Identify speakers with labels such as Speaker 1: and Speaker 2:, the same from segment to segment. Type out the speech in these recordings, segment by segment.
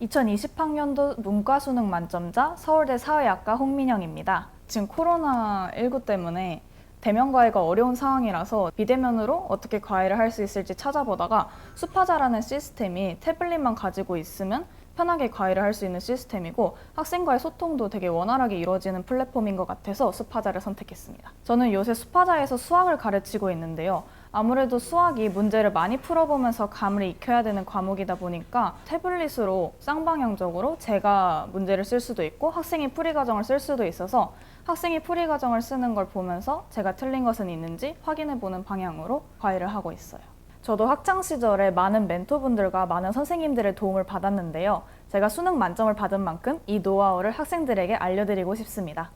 Speaker 1: 2020학년도 문과 수능 만점자 서울대 사회학과 홍민영입니다. 지금 코로나19 때문에 대면 과외가 어려운 상황이라서 비대면으로 어떻게 과외를 할 수 있을지 찾아보다가 수파자라는 시스템이 태블릿만 가지고 있으면 편하게 과외를 할 수 있는 시스템이고 학생과의 소통도 되게 원활하게 이루어지는 플랫폼인 것 같아서 수파자를 선택했습니다. 저는 요새 수파자에서 수학을 가르치고 있는데요. 아무래도 수학이 문제를 많이 풀어보면서 감을 익혀야 되는 과목이다 보니까 태블릿으로 쌍방향적으로 제가 문제를 쓸 수도 있고 학생이 풀이 과정을 쓸 수도 있어서 학생이 풀이 과정을 쓰는 걸 보면서 제가 틀린 것은 있는지 확인해 보는 방향으로 과외를 하고 있어요. 저도 학창 시절에 많은 멘토분들과 많은 선생님들의 도움을 받았는데요. 제가 수능 만점을 받은 만큼 이 노하우를 학생들에게 알려드리고 싶습니다.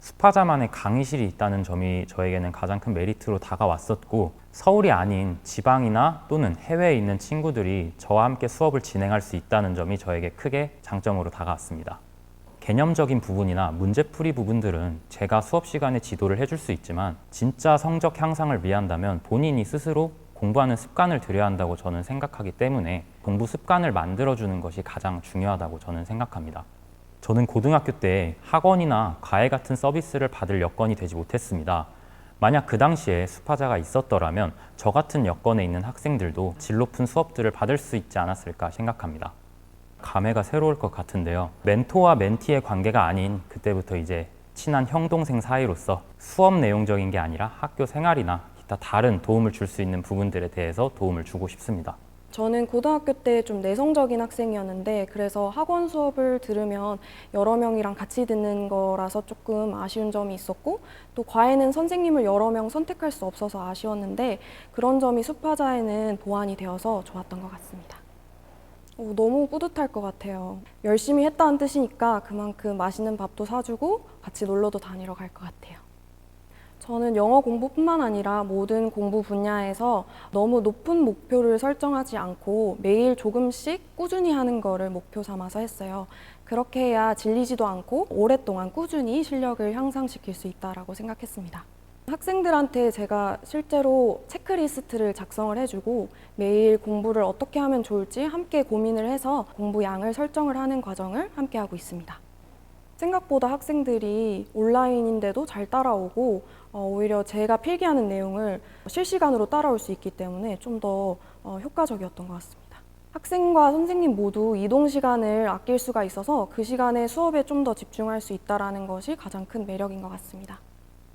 Speaker 2: 스파자만의 강의실이 있다는 점이 저에게는 가장 큰 메리트로 다가왔었고 서울이 아닌 지방이나 또는 해외에 있는 친구들이 저와 함께 수업을 진행할 수 있다는 점이 저에게 크게 장점으로 다가왔습니다. 개념적인 부분이나 문제풀이 부분들은 제가 수업 시간에 지도를 해줄 수 있지만 진짜 성적 향상을 위한다면 본인이 스스로 공부하는 습관을 들여야 한다고 저는 생각하기 때문에 공부 습관을 만들어주는 것이 가장 중요하다고 저는 생각합니다. 저는 고등학교 때 학원이나 과외 같은 서비스를 받을 여건이 되지 못했습니다. 만약 그 당시에 수파자가 있었더라면 저 같은 여건에 있는 학생들도 질 높은 수업들을 받을 수 있지 않았을까 생각합니다. 감회가 새로울 것 같은데요. 멘토와 멘티의 관계가 아닌 그때부터 이제 친한 형 동생 사이로서 수업 내용적인 게 아니라 학교 생활이나 기타 다른 도움을 줄 수 있는 부분들에 대해서 도움을 주고 싶습니다.
Speaker 3: 저는 고등학교 때 좀 내성적인 학생이었는데 그래서 학원 수업을 들으면 여러 명이랑 같이 듣는 거라서 조금 아쉬운 점이 있었고 또 과외는 선생님을 여러 명 선택할 수 없어서 아쉬웠는데 그런 점이 수파자에는 보완이 되어서 좋았던 것 같습니다. 어, 너무 뿌듯할 것 같아요. 열심히 했다는 뜻이니까 그만큼 맛있는 밥도 사주고 같이 놀러도 다니러 갈 것 같아요. 저는 영어 공부뿐만 아니라 모든 공부 분야에서 너무 높은 목표를 설정하지 않고 매일 조금씩 꾸준히 하는 거를 목표 삼아서 했어요. 그렇게 해야 질리지도 않고 오랫동안 꾸준히 실력을 향상시킬 수 있다라고 생각했습니다. 학생들한테 제가 실제로 체크리스트를 작성을 해주고 매일 공부를 어떻게 하면 좋을지 함께 고민을 해서 공부 양을 설정을 하는 과정을 함께 하고 있습니다. 생각보다 학생들이 온라인인데도 잘 따라오고 어, 오히려 제가 필기하는 내용을 실시간으로 따라올 수 있기 때문에 좀더 어, 효과적이었던 것 같습니다. 학생과 선생님 모두 이동 시간을 아낄 수가 있어서 그 시간에 수업에 좀 더 집중할 수 있다는 것이 가장 큰 매력인 것 같습니다.